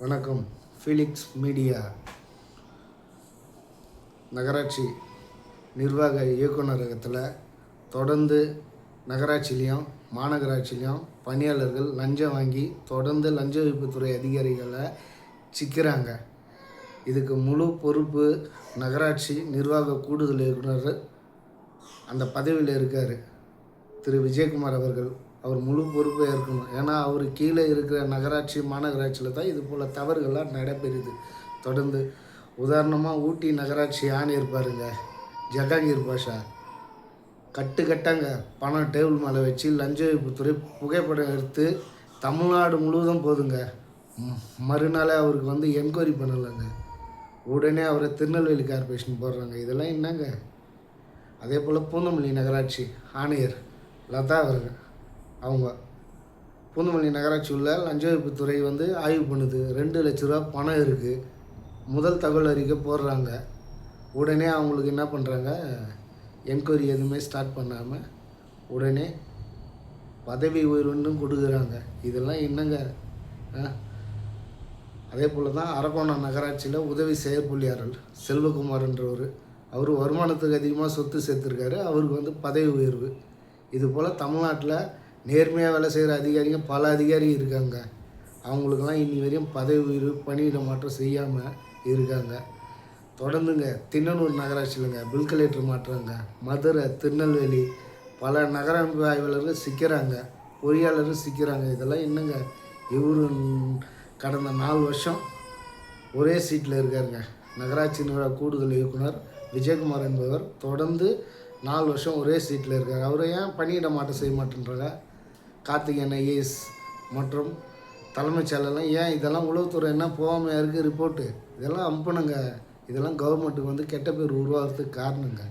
வணக்கம். Felix media நகராட்சி நிர்வாக இயக்குநரகத்தில் தொடர்ந்து நகராட்சிலையும் மாநகராட்சிலையும் பணியாளர்கள் லஞ்சம் வாங்கி தொடர்ந்து லஞ்ச ஒழிப்புத்துறை அதிகாரிகளை சிக்கிறாங்க. இதுக்கு முழு பொறுப்பு நகராட்சி நிர்வாக கூடுதல் இயக்குனர் அந்த பதவியில் இருக்கார். திரு விஜயகுமார் அவர்கள் அவர் முழு பொறுப்பை ஏற்கணும். ஏன்னா அவர் கீழே இருக்கிற நகராட்சி மாநகராட்சியில் தான் இது போல் தவறுகள்லாம் நடைபெறுது. தொடர்ந்து உதாரணமாக ஊட்டி நகராட்சி ஆணையர் பாருங்க ஜகாங்கீர் பாஷா. கட்டு கட்டாங்க. பணம் டேபிள் மேலே வச்சு லஞ்ச ஒழிப்புத்துறை புகைப்படம் எடுத்து தமிழ்நாடு முழுவதும் போதுங்க. மறுநாளே அவருக்கு வந்து என்கொயரி பண்ணலைங்க. உடனே அவரை திருநெல்வேலி கார்பரேஷன் போடுறாங்க. இதெல்லாம் என்னங்க? அதே போல் பூந்தமல்லி நகராட்சி ஆணையர். லதா அவர்கள். அவங்க. பூந்தமல்லி நகராட்சி உள்ள லஞ்ச ஒழிப்புத்துறை வந்து ஆய்வு பண்ணுது. ரெண்டு லட்ச ரூபா பணம் இருக்குது முதல் தகவல் அறிக்கை போடுறாங்க. உடனே அவங்களுக்கு என்ன பண்ணுறாங்க என்கொயரி எதுவுமே ஸ்டார்ட் பண்ணாமல் உடனே பதவி உயர்வுன்னு கொடுக்குறாங்க. இதெல்லாம் என்னங்க? அதே போல் தான் அரக்கோணம் நகராட்சியில் உதவி செயற்புள்ளியாரல் செல்வகுமார்ன்றவர். அவர் வருமானத்துக்கு அதிகமாக சொத்து சேர்த்துருக்காரு. அவருக்கு வந்து பதவி உயர்வு. இது போல் தமிழ்நாட்டில் நேர்மையாக வேலை செய்கிற அதிகாரிங்க பல அதிகாரி இருக்காங்க. அவங்களுக்கெல்லாம் இன்னி வரையும் பதவி உயர்வு பணியிட மாற்றம் செய்யாமல் இருக்காங்க. தொடர்ந்துங்க திண்ணனூர் நகராட்சியிலங்க பில் கலெக்டர் மாற்றுறாங்க மதுரை திருநெல்வேலி பல நகர ஆய்வாளர்கள் சிக்கிறாங்க பொறியாளர்கள் சிக்கிறாங்க. இதெல்லாம் என்னங்க? இவரு கடந்த நாலு வருஷம் ஒரே சீட்டில் இருக்காருங்க. நகராட்சி நிர்வாக கூடுதல் இயக்குனர் விஜயகுமார் என்பவர் தொடர்ந்து நாலு வருஷம் ஒரே சீட்டில் இருக்கார். அவரை ஏன் பணியிட மாற்றம் செய்ய மாட்டேன்றாங்க? கார்த்திகேயன் ஐஏஎஸ் மற்றும் தலைமைச் செயலர்லாம் ஏன் இதெல்லாம் உளவுத்துறை என்ன போகாமல் இருக்குது ரிப்போர்ட்டு இதெல்லாம் அனுப்பணுங்க இதெல்லாம் கவர்மெண்ட்டுக்கு வந்து கெட்ட பேர் உருவாகிறதுக்கு காரணங்க.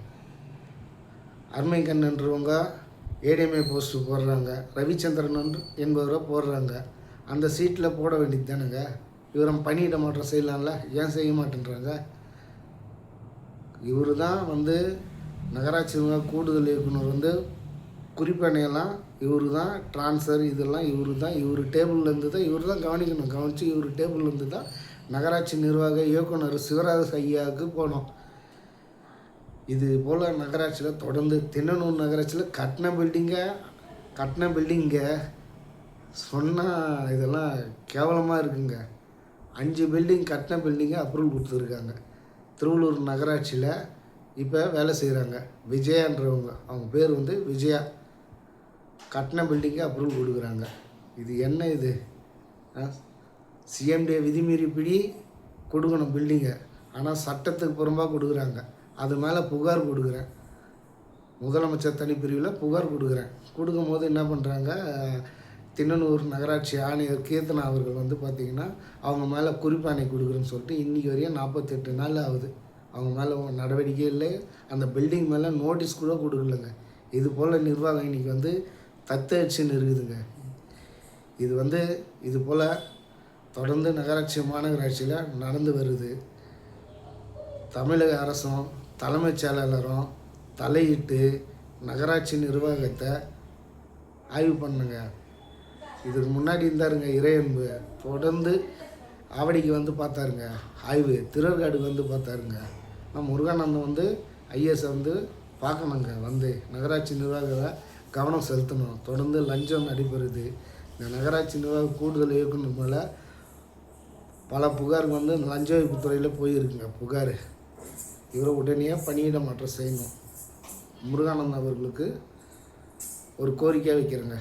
அருமைக்கண்ணன்றவங்க ஏடிஎம்ஏ போஸ்ட்டு போடுறாங்க. ரவிச்சந்திரன் என்பவரை போடுறாங்க. அந்த சீட்டில் போட வேண்டியது தானுங்க. இவரை பணியிட மாற்றம் செய்யலாம்ல? ஏன் செய்ய மாட்டேன்றாங்க? இவர் தான் வந்து நகராட்சி கூடுதல் இயக்குனர் வந்து குறிப்பணையெல்லாம் இவர் தான் ட்ரான்ஸ்ஃபர் இதெல்லாம் இவர் தான் இவர் டேபிள்லேருந்து தான் இவர் தான் கவனிக்கணும். கவனித்து இவர் டேபிள்லேருந்து தான் நகராட்சி நிர்வாக இயக்குனர் சிவராஜ் ஐயாவுக்கு போனோம் இது போல் நகராட்சியில் தொடர்ந்து தின்னனூர் நகராட்சியில் கட்டின பில்டிங்கை கட்டின பில்டிங்கை சொன்னால் இதெல்லாம் கேவலமாக இருக்குங்க. அஞ்சு பில்டிங் கட்டின பில்டிங்கை அப்ரூவல் கொடுத்துருக்காங்க. திருவள்ளூர் நகராட்சியில் இப்போ வேலை செய்கிறாங்க விஜயான்றவங்க. அவங்க பேர் வந்து விஜயா. கட்டின பில்டிங்கை அப்ரூவல் கொடுக்குறாங்க. இது என்ன இது? சிஎம்டி விதிமீறி பிடி கொடுக்கணும் பில்டிங்கை ஆனால் சட்டத்துக்கு புறம்பாக கொடுக்குறாங்க. அது மேலே புகார் கொடுக்குறேன். முதலமைச்சர் தனிப்பிரிவில் புகார் கொடுக்குறேன். கொடுக்கும்போது என்ன பண்ணுறாங்க திண்ணனூர் நகராட்சி ஆணையர் கீர்த்தனா அவர்கள் வந்து பார்த்திங்கன்னா அவங்க மேலே குறிப்பாணை கொடுக்குறேன்னு சொல்லிட்டு இன்றைக்கி வரையும் நாற்பத்தெட்டு நாள் ஆகுது. அவங்க மேலே நடவடிக்கை இல்லை. அந்த பில்டிங் மேலே நோட்டீஸ் கூட கொடுக்கலங்க. இது போல் நிர்வாகம் இன்றைக்கி வந்து தத்தெடுச்சுன்னு இருக்குதுங்க. இது வந்து இது போல் தொடர்ந்து நகராட்சி மாநகராட்சியில் நடந்து வருது. தமிழக அரசும் தலைமைச் செயலாளரும் தலையிட்டு நகராட்சி நிர்வாகத்தை ஆய்வு பண்ணுங்க. இதுக்கு முன்னாடி இருந்தாருங்க இறையன்பு. தொடர்ந்து ஆவடிக்கு வந்து பார்த்தாருங்க. ஆய்வு திருவேற்காடுக்கு வந்து பார்த்தாருங்க. ஆனால் முருகானந்தம் வந்து ஐஎஸ் வந்து பார்க்கணுங்க. வந்து நகராட்சி நிர்வாகத்தை கவனம் செலுத்தணும். தொடர்ந்து லஞ்சம் நடைபெறுது. இந்த நகராட்சி நிர்வாக கூடுதல் இயக்குனர் மேலே பல புகார் வந்து லஞ்ச ஒழிப்பு துறையில் போயிருக்குங்க. புகார். இவரை உடனே பணியிட மாற்றம் செய்யணும். முருகானந்தம் அவர்களுக்கு ஒரு கோரிக்கை வைக்கிறேங்க.